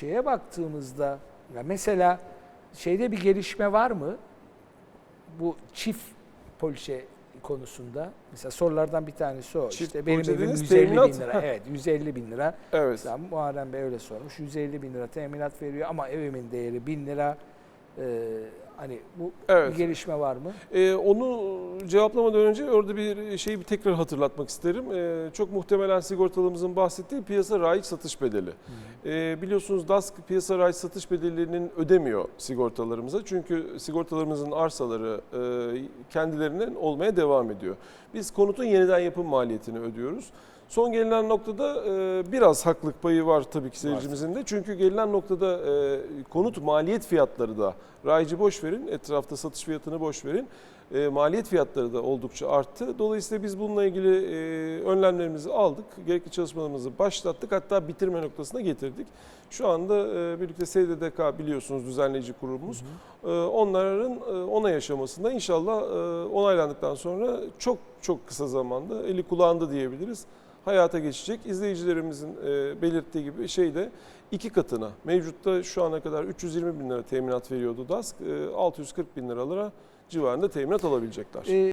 şeye baktığımızda ya mesela şeyde bir gelişme var mı? Bu çift poliçe konusunda. Mesela sorulardan bir tanesi o. Çift işte benim evim dediniz, 150 bin teminat. lira. Evet 150 bin lira. Evet. Mesela Muharrem Bey öyle sormuş. 150 bin lira teminat veriyor ama evimin değeri 1000 lira. Ee, hani bu Evet. bir gelişme var mı? Ee, onu cevaplamadan önce orada bir şeyi bir tekrar hatırlatmak isterim. Ee, çok muhtemelen sigortalımızın bahsettiği piyasa raiç satış bedeli. Ee, biliyorsunuz DASK piyasa raiç satış bedellerinin ödemiyor sigortalarımıza. Çünkü sigortalarımızın arsaları e, kendilerinin olmaya devam ediyor. Biz konutun yeniden yapım maliyetini ödüyoruz. Son gelinen noktada e, biraz haklık payı var tabii ki seyircimizin de. Çünkü gelinen noktada e, konut maliyet fiyatları da raycı boş verin, etrafta satış fiyatını boş verin. E, maliyet fiyatları da oldukça arttı. Dolayısıyla biz bununla ilgili e, önlemlerimizi aldık. Gerekli çalışmalarımızı başlattık. Hatta bitirme noktasına getirdik. Şu anda e, birlikte SDDK biliyorsunuz düzenleyici kurumumuz. E, onların e, onay aşamasında inşallah e, onaylandıktan sonra çok çok kısa zamanda eli kulağında diyebiliriz hayata geçecek. İzleyicilerimizin e, belirttiği gibi şeyde iki katına mevcutta şu ana kadar 320 bin lira teminat veriyordu DASK. E, 640 bin liralara civarında teminat alabilecekler. Ee,